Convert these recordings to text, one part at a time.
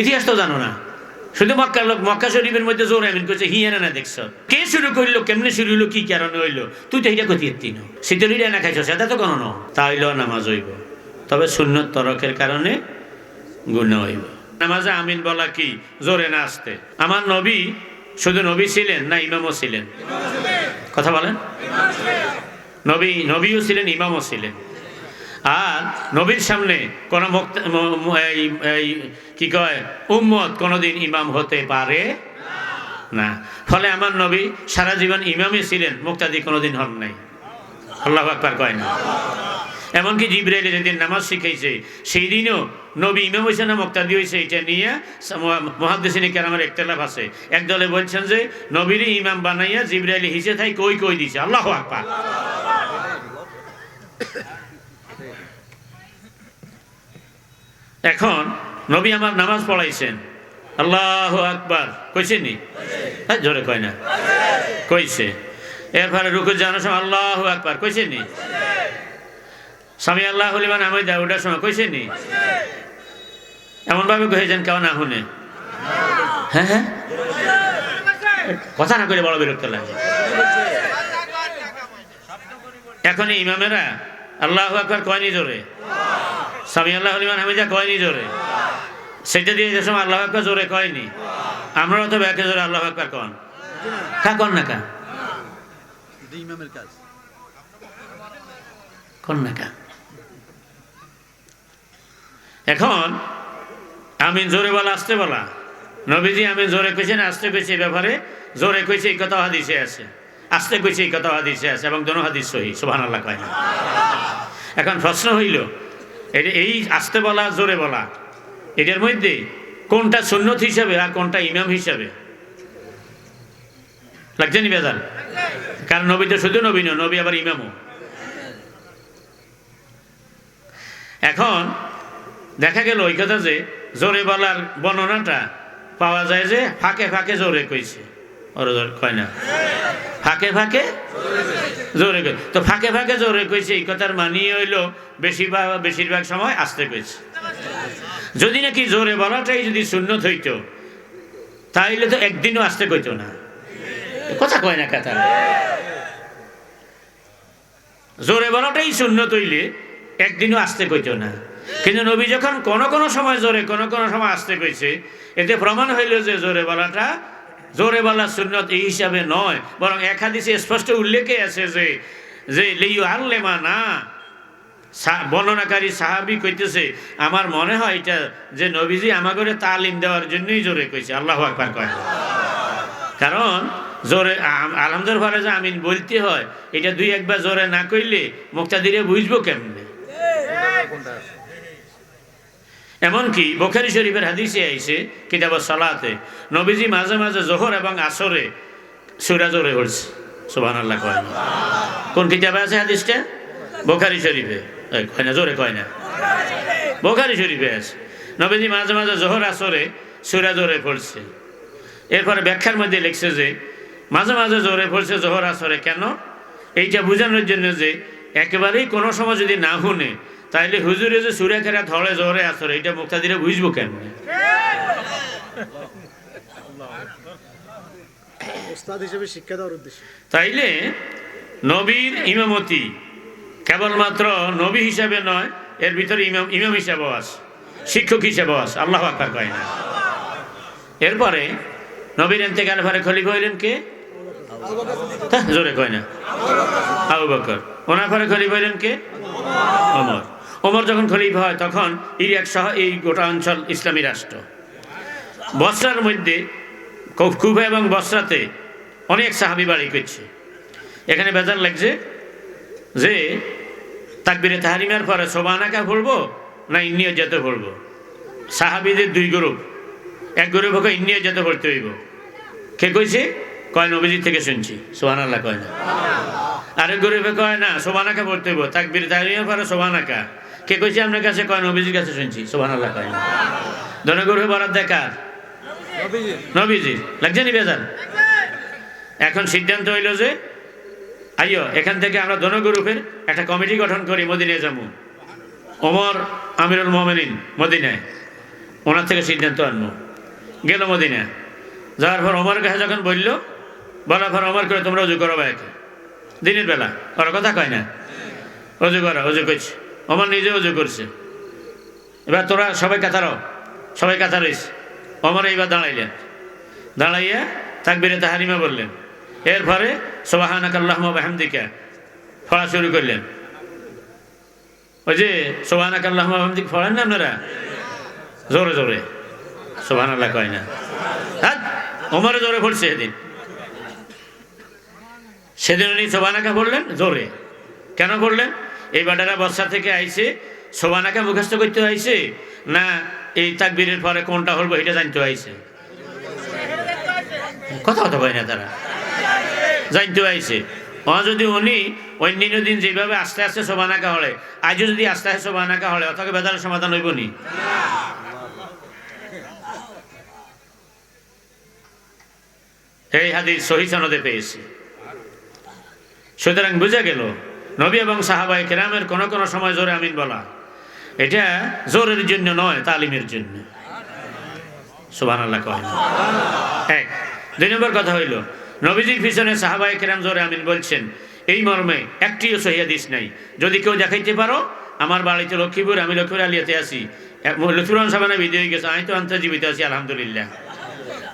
ইতিহাস তো জানো না। শুধু মক্কা লোক মক্কা শরীফের মধ্যে জোর আমিন করছে হিয়ানা না দেখছ? কে শুরু করল কেমনে শুরু হইল কি কারণে হইল? তুই তো এটা কথি এত্তি নো। শীতলিটা না খাইছ সেটা তো কোনো তা হইলেও নামাজ হইব। তবে শূন্য তরকের কারণে গুণ হইব। নামাজে আমিন বলা কি? জোরে না আসতে। আমার নবী শুধু নবী ছিলেন না ইমামও ছিলেন? কথা বলেন। নবী নবীও ছিলেন ইমামও ছিলেন। আর নবীর সামনে কোনো এই কি কয়, উম্মত কোনোদিন ইমাম হতে পারে না। ফলে আমার নবী সারা জীবন ইমামই ছিলেন, মুক্তাদি কোনোদিন হন নাই। আল্লাহ আকবার কয় না। এমনকি জিব্রাইলে যেদিন নামাজ শিখাইছে, সেই দিনও নবী ইমাম হয়েছে না, মুক্তাদি হয়েছে এটা নিয়ে মহাদ্দেশিনী কেরামের একতলাফ আছে। একদলে বলছেন যে, নবীরই ইমাম বানাইয়া জিব্রাইলে হিসে থাই কই কই দিছে? আল্লাহ আকবার। এখন নবী আমার নামাজ পড়াইছেন। আল্লাহ আকবার। কইছে নি? হ্যাঁ জোরে কয় না। কইছে। এরপরে রুকু জানার সময় আল্লাহ আকবার। কইছে নি? স্বামী আল্লাহ হলিমান আমি দেয় ওটার সময় কইছে নি? এমনভাবে কহেছেন কেউ না শুনে। হ্যাঁ হ্যাঁ। কথা না করে বড় বিরক্ত লাগে। এখন ইমামেরা আল্লাহ আকবার কয়নি জোরে? স্বামী আল্লাহ হলিমান হামিদা কয়নি জোরে? সেটা দিয়ে যে সময় আল্লাহ আকবার জোরে কয়নি? আমরাও তো ব্যাকে জোরে আল্লাহ আকবার কন। কা কন না কা? এটা কন না কা? এখন আমিন জোরে বলা আসতে বলা। নবীজি আমি জোরে কইছেন আসতে কইছে ব্যাপারে। জোরে কইছে এই কথা হাদিসে আছে। আসতে কইছে এই কথা হাদিসে আছে এবং দোনো হাদিস সহি সুবহান আল্লাহ কয় না। এখন প্রশ্ন হইল এটা এই আসতে বলা, জোরে বলা। এটার মধ্যে কোনটা সুন্নত হিসাবে আর কোনটা ইমাম হিসাবে? লাগছে নি বেজাল? কারণ নবী তো শুধু নবী নবী আবার ইমামও। এখন দেখা গেল ওই কথা যে, জোরে বলার বর্ণনাটা পাওয়া যায় যে, ফাঁকে ফাঁকে জোরে কইছে। ওর কয় না। ফাঁকে ফাঁকে? জোরে কই। তো ফাঁকে ফাঁকে জোরে কইছে, এই কথার মানিয়ে হইল বেশিরভাগ বেশিরভাগ সময় আসতে কইছে। যদি নাকি জোরে বলাটাই যদি সুন্নত হইতো, তাইলে তো একদিনও আসতে কইতো না। কথা কয় না কথা জোরে বলাটাই সুন্নত হইলে একদিনও আসতে কইতো না। কিন্তু নবী যখন কোন কোন সময় জোরে, কোন কোন সময় আসতে কইছে, এতে প্রমাণ হইল যে জোরে বলাটা জোরে বলা সুন্নত এই হিসাবে নয়, বরং এক হাদিসে স্পষ্ট উল্লেখে আছে যে যে লিউ আল্লেমা না বর্ণনাকারী সাহাবি কইতেছে, আমার মনে হয় এটা যে নবীজি আমাকে তালিম দেওয়ার জন্যই জোরে কইছে। আল্লাহ আকবার কয়। কারণ জোরে আলহামদুর ঘরে যে আমিন বলতে হয়, এটা দুই একবার জোরে না কইলে মুক্তাদিরে বুঝব কেমনে? এমনকি বোখারি শরীফের হাদিসে আইছে, কিতাব সালাতে, নবীজি মাঝে মাঝে জোহর এবং আসরে সুরা জোরে পড়ছে। সুবাহ আল্লাহ কয়। কোন কিতাবে আছে হাদিসটা? বোখারি শরীফে। কয় না, জোরে কয় না। বোখারি শরীফে আছে। নবীজি মাঝে মাঝে জোহর, আসরে সুরা জোরে পড়ছে। এরপরে ব্যাখ্যার মধ্যে লিখছে যে, মাঝে মাঝে জোরে পড়ছে, জোহর, আসরে কেন? এইটা বোঝানোর জন্য যে, একেবারেই কোনো সময় যদি না শুনে তাইলে হুজুরে যে সুরে খেরা ধরে জোরে আসরে এটা মুক্তাদিরে বুঝব কেন? হিসেবে তাইলে নবীর ইমামতি কেবলমাত্র নবী হিসাবে নয় এর ভিতরে ইমাম ইমাম হিসাবেও আছে শিক্ষক হিসাবেও আছে আল্লাহ আকবার কয় না। এরপরে নবীর এতেকাল পরে খলিফা হইলেন কে? জোরে কয় না। আবু বকর। ওনার পরে খলিফা হইলেন কে? ওমর। ওমর যখন খলিফা হয়, তখন ইরাক সহ এই গোটা অঞ্চল ইসলামী রাষ্ট্র। বসরার মধ্যে কুফা এবং বসরাতে অনেক সাহাবি বাড়ি করছে। এখানে বেজার লাগছে যে, তাকবিরে তাহারিমার পরে সোবানাকা পড়ব না ইন্নিয় যেতে পড়ব? সাহাবিদের দুই গ্রুপ। এক গ্রুপ হোক ইন্নিয় যেতে পড়তে হইব। কে কইছে? কয় নবীজির থেকে শুনছি? সোহান আল্লাহ কয় না। আরেক গ্রুপে কয় না সোবানাকা পড়তে হইব তাকবির তাহারিমার পরে সোবানাকা কে কইছে আপনার কাছে কয় নবীজির কাছে শুনছি সোহান আল্লাহ কয় না। দনে গ্রুপে বরাদ দেখার নবীজি। নবীজির লাগছে নি বেজার এখন সিদ্ধান্ত হইল যে আইও এখান থেকে আমরা দোনো গ্রুপের একটা কমিটি গঠন করি মদিনায় যাব। ওমর আমিরুল মোহামেনিন মদিনায় ওনার থেকে সিদ্ধান্ত আনব। গেল মদিনা যাওয়ার পর ওমর কাছে যখন বলল বলার পর অমর করে তোমরা অজু করো ভাইকে। দিনের বেলা। ওরা কথা কয় না? অজু করো অজু করছে। অমর নিজে অজু করছে। এবার তোরা সবাই কাতারও সবাই কাতার রয়েছে ওমর এইবার দাঁড়াইলেন। দাঁড়াইয়া তাকবিরে তাহারিমা বললেন, এরপরে সোবাহানাক আল্লাহ বাহামদিকা পড়া শুরু করলেন। ওই যে সোবাহানাক আল্লাহ বাহামদিক পড়েন না আপনারা? জোরে জোরে। সোবাহান আল্লাহ কয় না। হ্যাঁ ওমরে জোরে পড়ছে সেদিন সেদিন উনি সোবানাকা বললেন জোরে। কেন করলেন? এই বাটারা বর্ষা থেকে আইসে সোবানাকা মুখস্থ করতে আইছে, না এই তাকবীরের পরে কোনটা হলবো এটা জানতে আইছে? কথা কথা না তারা। জানতে আইছে। ও যদি উনি অন্যান্য দিন যেভাবে আস্তে আস্তে সোবানাকা হলে, আজও যদি আস্তে আস্তে সোবানাকা হলে, অথবা বেদার সমাধান হইব নি? এই হাদিস সহি সনদে পেয়েছি। সুতরাং বুঝা গেল, নবী এবং সাহাবাই কেরামের কোনো কোনো সময় জোরে আমিন বলা। এটা জোরের জন্য নয়, তালিমের জন্য। এক দুই নম্বর কথা হইল, নবীজির পিছনে সাহাবাই কেরাম জোরে আমিন বলছেন, এই মর্মে একটিও সহিয়াদিস নাই। যদি কেউ দেখাইতে পারো, আমার বাড়িতে লক্ষ্মীপুর, আমি লক্ষ্মীপুর আলিয়াতে আছি। লক্ষ্মীপুর সাবানা বিদে হয়ে গেছে, আমি তো আন্তর্জীবিত আছি, আলহামদুলিল্লাহ।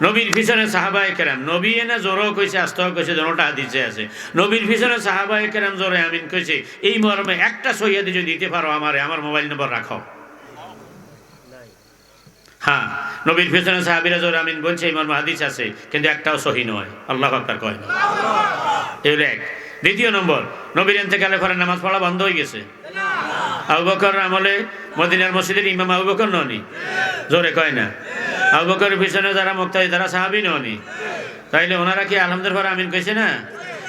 নবীর পিছনে সাহাবায়ে কেরাম নবী এনে জোরও কইছে আস্তাও কইছে দোনোটা হাদিসে আছে। নবীর পিছনে সাহাবায়ে কেরাম জোরে আমিন কইছে এই মর্মে একটা সহিয়াদি যদি দিতে পারো আমারে আমার মোবাইল নম্বর রাখো হ্যাঁ নবীর পিছনে সাহাবিরা জোরে আমিন বলছে, এই মর্মে হাদিস আছে, কিন্তু একটাও সহি নয় আল্লাহ আকবার কয় না। এক। দ্বিতীয় নম্বর নবীর এতেকালে পরে নামাজ পড়া বন্ধ হয়ে গেছে। আবু বকর আমলে মদিনার মসজিদের ইমাম আবু বকর ননি? জোরে কয় না? আবু পিছনে যারা মুক্তাদি, তারা সাহাবি ননি তাইলে ওনারা কি আলহামদুলিল্লাহ আমিন কইছে না?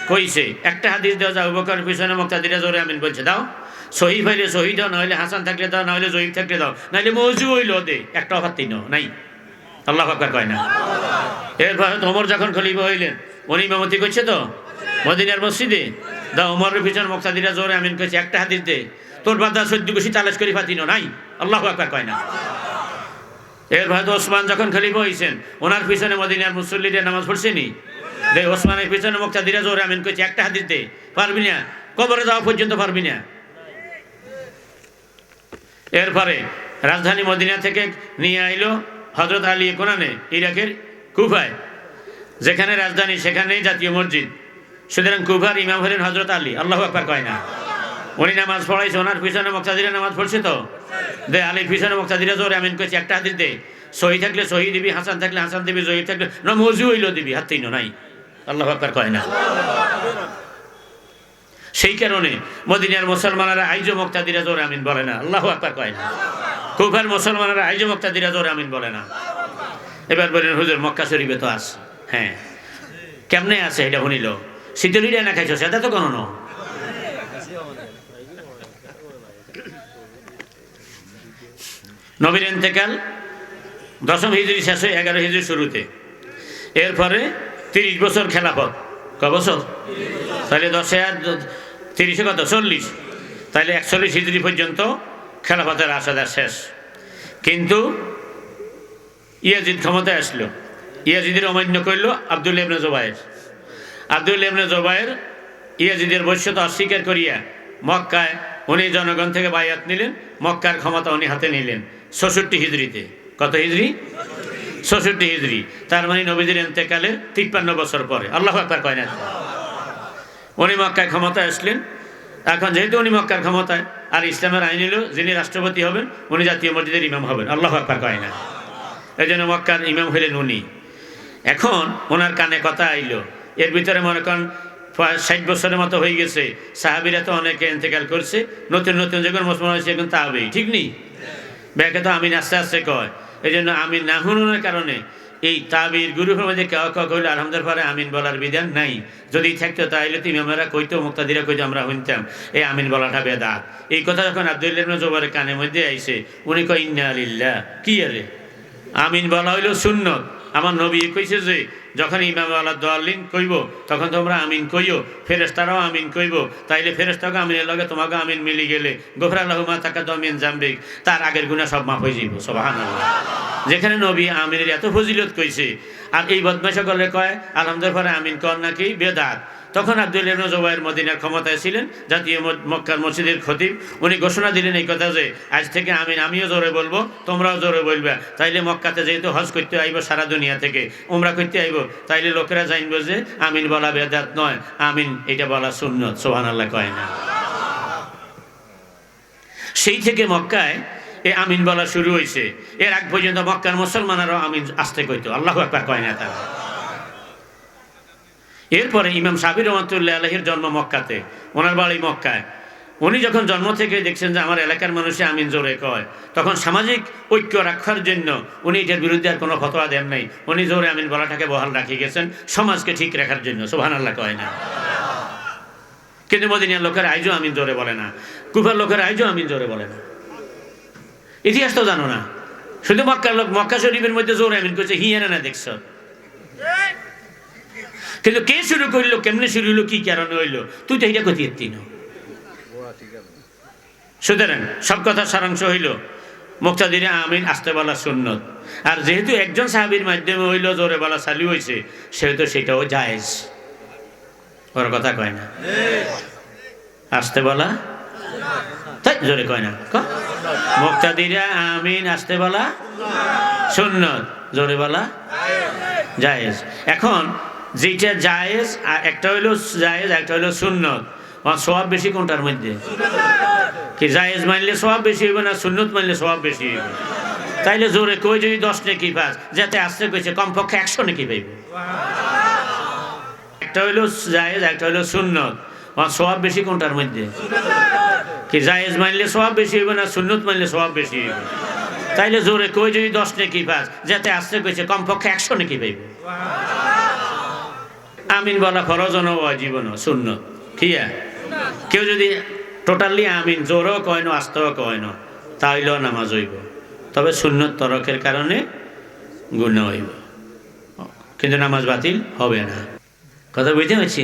কইছে। একটা হাদিস দেওয়া যায় আবু বকরের পিছনে মুক্তাদিরা জোরে আমিন বলছে, দাও, সহি ফাইলে সহি দাও নইলে হাসান থাকলে দাও নইলে জয়ীব থাকলে দাও নাইলে মৌজু হইল দে। একটা অফার তিন নাই। আল্লাহ আকবার কয় না। এরপর ওমর যখন খলিফা হইলেন, উনি ইমামতি করছে তো, মদিনার মসজিদে? দা ওমরের পিছনে মুক্তাদিরা জোরে আমিন কইছে, একটা হাদিস দে, তোর বাদা সদ্য বেশি তালাশ করি ফাতিনো নাই? আল্লাহ আকবার কয় না। এর ভাই ওসমান যখন খলিফা হয়েছেন ওনার পিছনে মদিনার মুসল্লিরা নামাজ পড়ছেনি। দে, ওসমানের পিছনে মুক্তাদিরা জোরে আমিন কইছে, একটা হাদিস দে, পারবি না? কবরে যাওয়া পর্যন্ত পারবি না? এরপরে রাজধানী মদিনা থেকে নিয়ে আইলো হজরত আলী কোনানে, ইরাকের কুফায়, যেখানে রাজধানী সেখানেই জাতীয় মসজিদ। সুতরাং কুফার ইমাম হলেন হজরত আলী, আল্লাহ আকবার কয় না। উনি নামাজ পড়াইছে, ওনার পিছনে মুক্তাদিরা নামাজ পড়ছে তো? দে, আলীর পিছনে মুক্তাদিরা জোরে আমিন কইছে একটা হাদিস দে। সহি থাকলে সহি দিবি, হাসান থাকলে হাসান দিবি জয়ীব থাকলে, না মজু হইল দিবি, হাত তিন নাই। আল্লাহ আকবার কয় না। সেই কারণে মদিনার মুসলমানেরা আইজো মুক্তাদিরা জোরে আমিন বলে না। আল্লাহ আকবার কয় না। কুফার মুসলমানেরা আইজো মুক্তাদিরা জোরে আমিন বলে না। এবার বলেন, হুজুর, মক্কা শরীফে তো আছে। হ্যাঁ। কেমনে আছে, এটা শুনিল? শীতলিটা না খাইছো, সেটা তো কোনো ন নবীর এন্তেকাল দশম হিজড়ি শেষে এগারো হিজড়ি শুরুতে। এরপরে তিরিশ বছর খেলাফত ক বছর? তাহলে দশে আর তিরিশে কত? চল্লিশ। তাহলে একচল্লিশ হিজড়ি পর্যন্ত খেলাফতের আসাদার শেষ। কিন্তু ইয়াজিদ ক্ষমতায় আসলো। ইয়াজিদের অমান্য করল আবদুল ইবনে জোবায়ের আবদুল ইবনে জোবায়ের ইয়াজিদের বৈশ্যত অস্বীকার করিয়া মক্কায় উনি জনগণ থেকে বায়াত নিলেন, মক্কার ক্ষমতা উনি হাতে নিলেন। ষষট্টি হিজড়িতে। কত হিজড়ি? ষষট্টি হিজড়ি। তার মানে নবীজির এন্তেকালের তিপ্পান্ন বছর পরে। আল্লাহ একবার কয় না? উনি মক্কায় ক্ষমতায় আসলেন। এখন যেহেতু উনি মক্কার ক্ষমতায়, আর ইসলামের আইন হলো যিনি রাষ্ট্রপতি হবেন, উনি জাতীয় মসজিদের ইমাম হবেন। আল্লাহ একবার কয় না? এই জন্য মক্কার ইমাম হলেন উনি। এখন ওনার কানে কথা আইলো। এর ভিতরে মনে করেন ষাট বছরের মতো হয়ে গেছে। সাহাবিরা তো অনেকে ইন্তেকাল করছে। নতুন নতুন যখন মুসলমান হয়েছে, এখন তাহবেই ঠিক নেই? ব্যাকে তো আমিন আস্তে আস্তে কয়। এই জন্য আমিন না শুনানোর কারণে এই তাবির গুরুফের মধ্যে কেউ কেউ কইলে আলহামদের পরে আমিন বলার বিধান নাই। যদি থাকতো তাইলে তুমি আমরা কইতো, মুক্তাদিরা কইতো, আমরা শুনতাম এই আমিন বলাটা বেদাত। এই কথা যখন আব্দুল্লাহ জোবারের কানের মধ্যে আইছে, উনি কয়, ইন্না আলিল্লা কি আরে? আমিন বলা হইল সুন্নত। আমার নবী কইছে যে যখন ইমাম আল্লাহ দোয়ালিন কইব, তখন তোমরা আমিন কইও ফেরেস্তারাও আমিন কইব। তাইলে ফেরেস্তাকে আমিনের লগে তোমাকে আমিন মিলি গেলে, গোফরা আল্লাহমা তাকা দমিন জাম্বিক, তার আগের গুণা সব মাফ হয়ে যাইব সব যেখানে নবী আমিনের এত ফজিলত কইছে আর এই বদমাই সকলে কয় আলহামদের আমিন কর নাকি? বেদাত। তখন আব্দুল জুবাইর মদিনার ক্ষমতায় ছিলেন, জাতীয় মক্কার মসজিদের খতিব। উনি ঘোষণা দিলেন এই কথা যে, আজ থেকে আমিন, আমিও জোরে বলব, তোমরাও জোরে বলবে। তাইলে মক্কাতে যেহেতু হজ করতে আইব সারা দুনিয়া থেকে, উমরা করতে আইব, তাইলে লোকেরা জানব যে, আমিন বলা বেদাত নয়, আমিন এটা বলা সুন্নত। সোহান আল্লাহ কয় না। সেই থেকে মক্কায় এ আমিন বলা শুরু হয়েছে এর আগ পর্যন্ত মক্কার মুসলমানেরও আমিন আসতে কইতো। আল্লাহ একবার কয় না তারা। এরপরে ইমাম সাবির রহমতুল্লাহ আলহির জন্ম মক্কাতে, ওনার বাড়ি মক্কায়। উনি যখন জন্ম থেকে দেখছেন যে আমার এলাকার মানুষে আমিন জোরে কয়, তখন সামাজিক ঐক্য রাখার জন্য উনি এটার বিরুদ্ধে আর কোনো ফতোয়া দেন নাই। উনি জোরে আমিন বলাটাকে বহাল রাখি গেছেন সমাজকে ঠিক রাখার জন্য সোহান আল্লাহ কয় না। কিন্তু মদিনার লোকের আইজও আমিন জোরে বলে না। কুফার লোকের আইজও আমিন জোরে বলে না। ইতিহাস তো জানো না। শুধু মক্কার লোক, মক্কা শরীফের মধ্যে জোরে আমিন করছে হিয়ানা না দেখছ? কিন্তু কে শুরু করল, কেমনে শুরু হইল কি কারণে হইল? তুই তো এটা কথি এত্তি না। ওরা সুতরাং সব কথা সারাংশ হইল, মুক্তাদিরে আমিন আসতে বলা সুন্নত। আর যেহেতু একজন সাহাবির মাধ্যমে হইল, জোরে বলা চালু হয়েছে সেহেতু সেটাও জায়েজ। ওর কথা কয় না। আসতে বলা জোরে কয় না। মুক্তাদিরে আমিন, আসতে বলা সুন্নত। জোরে বলা জায়েজ। এখন যেটা জায়েজ একটা হইল জায়েজ একটা হইল সুন্নত। আর সব বেশি কোনটার মধ্যে? কি জায়েজ মানলে সব বেশি হইবে না সুন্নত মানলে সব বেশি হইবে? তাইলে জোরে কই যদি দশ নাকি পাস যাতে আসতে কইছে, কমপক্ষে একশো নাকি পাইব। একটা হইল জায়েজ একটা হইল সুন্নত। আর সব বেশি কোনটার মধ্যে? কি জায়েজ মানলে সব বেশি হইবে না সুন্নত মানলে সব বেশি হইবে? তাইলে জোরে কই যদি দশ নাকি পাস যাতে আসতে কইছে কমপক্ষে একশো নাকি পাইব? আমিন বলা ফরজ ন জীবন শূন্য ঠিয়া কেউ যদি টোটালি আমিন, জোরও কয় না, আস্তও কয় না, তাইলেও নামাজ হইব। তবে শূন্য তরকের কারণে গুণ হইব। কিন্তু নামাজ বাতিল হবে না। কথা বুঝতে পারছি